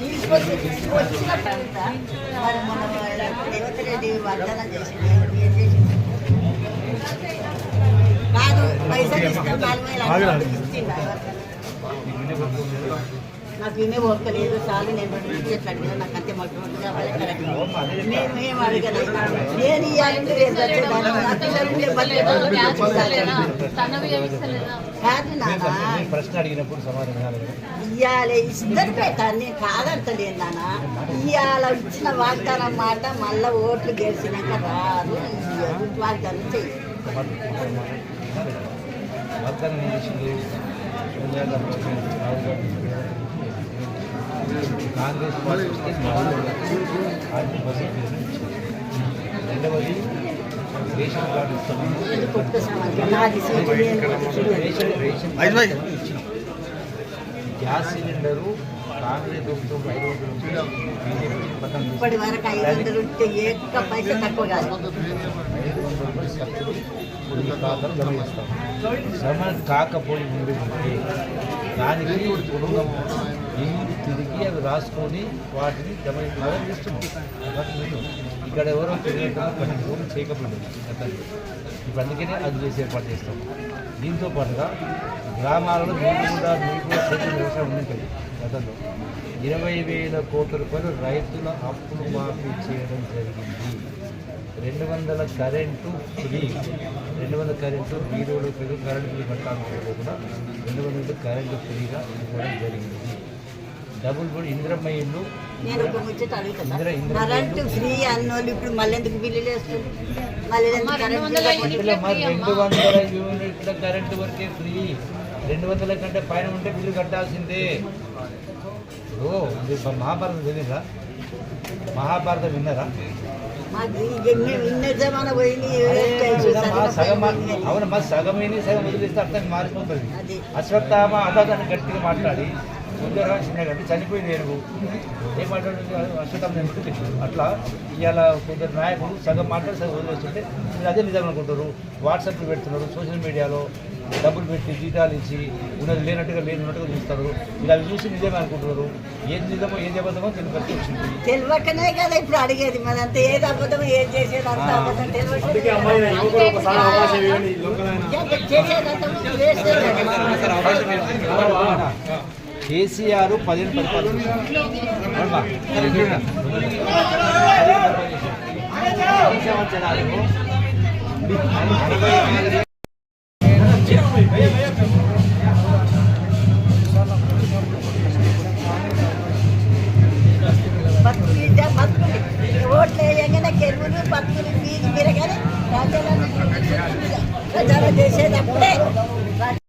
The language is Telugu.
తీసుకొచ్చి తీసుకొచ్చినట్టు మరి మన రేవంత్ రెడ్డి వాగ్దానం చేసింది ఏం చేసింది కాదు పైసలు ఇస్తాం నాలుగు వేల నాకు వినే ఓపికలేదు చాలు నేను రెండు అడిగినా నాకు అంతే మాకు వాళ్ళకి నేను ఏం అడగలేదు. నేను ఇవ్వాలంటే రేపు కాదు ప్రశ్న అడిగినప్పుడు సమాధానం కాలేదు ఇద్దరు పెట్టాను నేను కాదంటలేను నాన్న. ఇవాళ ఇచ్చిన వాగ్దానం మాట మళ్ళా ఓట్లు గెలిచినాక రాదు వాగ్దానం చెయ్యి. వాగ్దానం కాంగ్రెస్ పార్టీ వస్తే ఆర్థిక రెండవది రేషన్ కార్డు ఇస్తాము. గ్యాస్ సిలిండరు కాంగ్రెస్ ప్రభుత్వం ఐదు వందల శ్రమ కాకపోయి ఉంటే దానికి కుటుంబం ఇల్లు తిరిగి అవి రాసుకొని వాటిని జమ చేస్తున్నాం ఇక్కడ ఎవరో తిరిగేటప్పుడు పన్నెండు చేయకపోయింది గతంలో ఇప్పుడు అందుకనే అది చేసి ఏర్పాటు చేస్తాం. దీంతో పాటుగా గ్రామాలలో మీకు కూడా మీకు కూడా వ్యవసాయం ఉంటుంది గతంలో ఇరవై వేల కోట్ల రూపాయలు రైతుల అప్పులు మాఫీ చేయడం జరిగింది. రెండు వందల కరెంటు ఫ్రీ. రెండు వందల కరెంటు బీరోలు కరెంటు బిల్లు కూడా రెండు వందల కరెంటు ఫ్రీగా ఇవ్వడం జరిగింది. డబుల్ బెడ్ ఇంద్రమ్మ ఇల్లు. నేను ఒక ముచ్చట అడుగుతున్నా ఇందిరా- ఇందిరా కరెంటు ఫ్రీ అన్నోళ్ళు ఇప్పుడు మళ్ళీ ఎందుకు బిల్లులు వేస్తుంది మళ్ళీ ఎందుకు రెండు వందల యూనిట్ల కరెంటు వరకే ఫ్రీ. రెండు వందల కంటే పైన ఉంటే బిల్లు కట్టాల్సిందే. ఇది మహాభారతం తెలియదా మహాభారతం విన్నారా? పోయింది మా సగం అవునమ్మా సగం వదిలేస్తే అర్థం మారిపోతుంది. అది. అశ్వత్థామ అదాదాన్ని గట్టిగా మాట్లాడి చిన్నగా అంటే చనిపోయింది ఏనుగు. ఏం మాట్లాడుతుంది? అశ్వత్థామ ఎందుకు అట్లా ఇవాళ కొందరు నాయకులు సగం మాట్లాడి సగం వదిలేస్తుంటే మీరు అదే నిజం అనుకుంటారు. వాట్సాప్లు పెడుతున్నారు సోషల్ మీడియాలో డబ్బులు పెట్టి జీతాలు ఇచ్చి ఉన్నది లేనట్టుగా లేనట్టుగా చూస్తారు. ఇలా అవి చూసి నిజమే అనుకుంటున్నారు. ఏది నిజమో ఏది అబద్ధమో వచ్చింది. తెలియకనే కదా ఇప్పుడు అడిగేది. మరి అంత ఏది అబద్ధం ఏది చేసేది అంత అబద్ధం కేసీఆర్ పదిహేను పరిపాలన చేశారు. ఓట్లు వేయగానే కెరువులు మీరు ప్రచారం